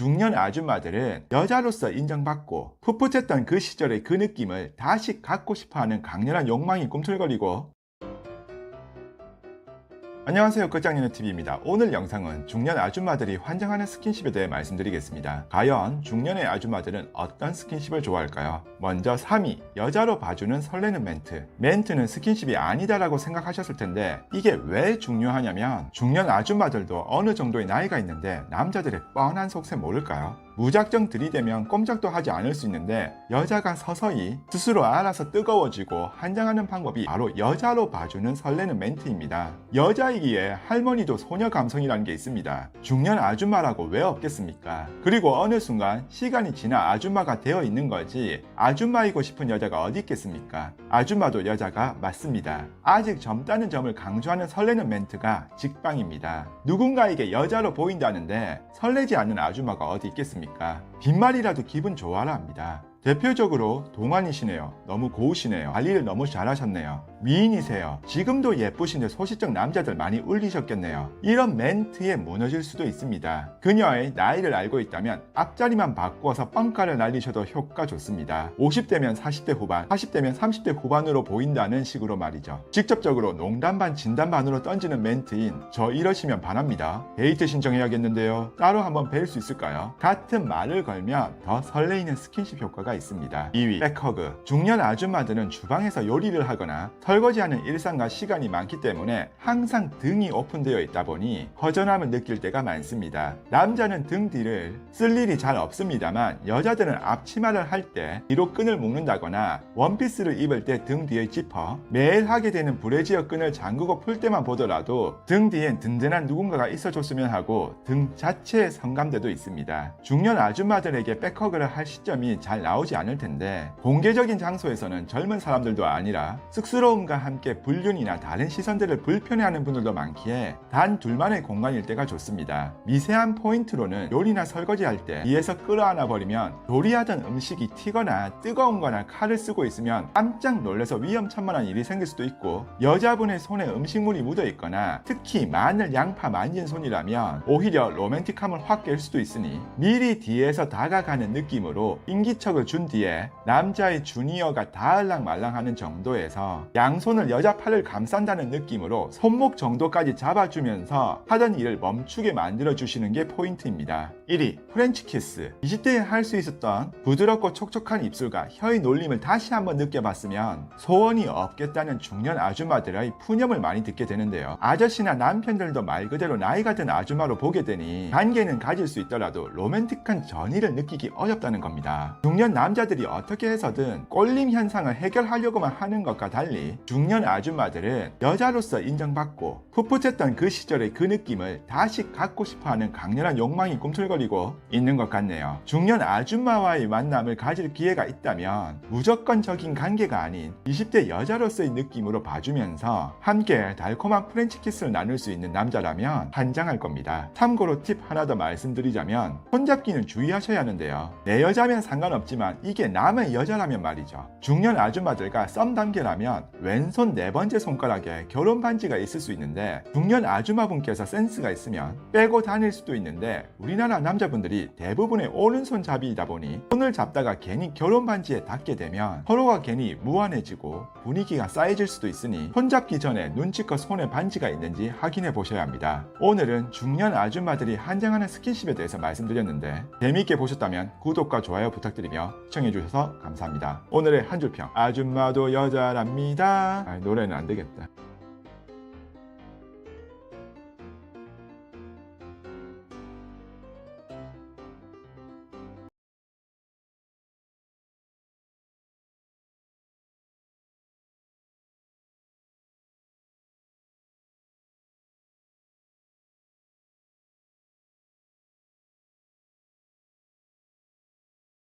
중년 아줌마들은 여자로서 인정받고 풋풋했던 그 시절의 그 느낌을 다시 갖고 싶어하는 강렬한 욕망이 꿈틀거리고 안녕하세요 끝장년의TV입니다. 오늘 영상은 중년 아줌마들이 환장하는 스킨십에 대해 말씀드리겠습니다. 과연 중년의 아줌마들은 어떤 스킨십을 좋아할까요? 먼저 3위 여자로 봐주는 설레는 멘트 멘트는 스킨십이 아니다라고 생각하셨을 텐데 이게 왜 중요하냐면 중년 아줌마들도 어느 정도의 나이가 있는데 남자들의 뻔한 속세 모를까요? 무작정 들이대면 꼼짝도 하지 않을 수 있는데 여자가 서서히 스스로 알아서 뜨거워지고 한장하는 방법이 바로 여자로 봐주는 설레는 멘트입니다. 여자이기에 할머니도 소녀 감성이라는 게 있습니다. 중년 아줌마라고 왜 없겠습니까? 그리고 어느 순간 시간이 지나 아줌마가 되어 있는 거지 아줌마이고 싶은 여자가 어디 있겠습니까? 아줌마도 여자가 맞습니다. 아직 젊다는 점을 강조하는 설레는 멘트가 직방입니다. 누군가에게 여자로 보인다는데 설레지 않는 아줌마가 어디 있겠습니까? 빈말이라도 기분 좋아라 합니다. 대표적으로 동안이시네요. 너무 고우시네요. 관리를 너무 잘하셨네요. 미인이세요. 지금도 예쁘신데 소시적 남자들 많이 울리셨겠네요. 이런 멘트에 무너질 수도 있습니다. 그녀의 나이를 알고 있다면 앞자리만 바꿔서 뻥가를 날리셔도 효과 좋습니다. 50대면 40대 후반, 40대면 30대 후반으로 보인다는 식으로 말이죠. 직접적으로 농담 반 진담 반으로 던지는 멘트인 저 이러시면 반합니다. 데이트 신청해야겠는데요. 따로 한번 뵐 수 있을까요? 같은 말을 걸면 더 설레이는 스킨십 효과가 있습니다. 2위 백허그 중년 아줌마들은 주방에서 요리를 하거나 설거지하는 일상과 시간이 많기 때문에 항상 등이 오픈되어 있다 보니 허전함을 느낄 때가 많습니다. 남자는 등 뒤를 쓸 일이 잘 없습니다만 여자들은 앞치마를 할 때 뒤로 끈을 묶는다거나 원피스를 입을 때 등 뒤에 지퍼 매일 하게 되는 브래지어 끈을 잠그고 풀 때만 보더라도 등 뒤엔 든든한 누군가가 있어줬으면 하고 등 자체의 성감대도 있습니다. 중년 아줌마들에게 백허그를 할 시점이 잘 나오 지 않을 텐데 공개적인 장소에서는 젊은 사람들도 아니라 쑥스러움과 함께 불륜이나 다른 시선들을 불편해하는 분들도 많기에 단 둘만의 공간일 때가 좋습니다. 미세한 포인트로는 요리나 설거지할 때 뒤에서 끌어안아 버리면 요리하던 음식이 튀거나 뜨거운 거나 칼을 쓰고 있으면 깜짝 놀라서 위험천만한 일이 생길 수도 있고 여자분의 손에 음식물이 묻어 있거나 특히 마늘, 양파 만진 손이라면 오히려 로맨틱함을 확 깰 수도 있으니 미리 뒤에서 다가가는 느낌으로 인기척을 준 뒤에 남자의 주니어가 닿을랑 말랑하는 정도에서 양손을 여자 팔을 감싼다는 느낌으로 손목 정도까지 잡아주면서 하던 일을 멈추게 만들어 주시는 게 포인트입니다. 1위 프렌치 키스 20대에 할 수 있었던 부드럽고 촉촉한 입술과 혀의 놀림을 다시 한번 느껴봤으면 소원이 없겠다는 중년 아줌마들의 푸념을 많이 듣게 되는데요. 아저씨나 남편들도 말 그대로 나이가 든 아줌마로 보게 되니 관계는 가질 수 있더라도 로맨틱한 전의를 느끼기 어렵다는 겁니다. 중년 남자들이 어떻게 해서든 꼴림 현상을 해결하려고만 하는 것과 달리 중년 아줌마들은 여자로서 인정받고 풋풋했던 그 시절의 그 느낌을 다시 갖고 싶어하는 강렬한 욕망이 꿈틀거리고 있는 것 같네요. 중년 아줌마와의 만남을 가질 기회가 있다면 무조건적인 관계가 아닌 20대 여자로서의 느낌으로 봐주면서 함께 달콤한 프렌치 키스를 나눌 수 있는 남자라면 환장할 겁니다. 참고로 팁 하나 더 말씀드리자면 손잡기는 주의하셔야 하는데요. 내 여자면 상관없지만 이게 남의 여자라면 말이죠. 중년 아줌마들과 썸 단계라면 왼손 네 번째 손가락에 결혼 반지가 있을 수 있는데 중년 아줌마분께서 센스가 있으면 빼고 다닐 수도 있는데 우리나라 남자분들이 대부분의 오른손잡이이다 보니 손을 잡다가 괜히 결혼 반지에 닿게 되면 서로가 괜히 무한해지고 분위기가 쌓여질 수도 있으니 손잡기 전에 눈치껏 손에 반지가 있는지 확인해 보셔야 합니다. 오늘은 중년 아줌마들이 한장하는 스킨십에 대해서 말씀드렸는데 재미있게 보셨다면 구독과 좋아요 부탁드리며 시청해주셔서 감사합니다. 오늘의 한 줄평 아줌마도 여자랍니다. 아, 노래는 안 되겠다.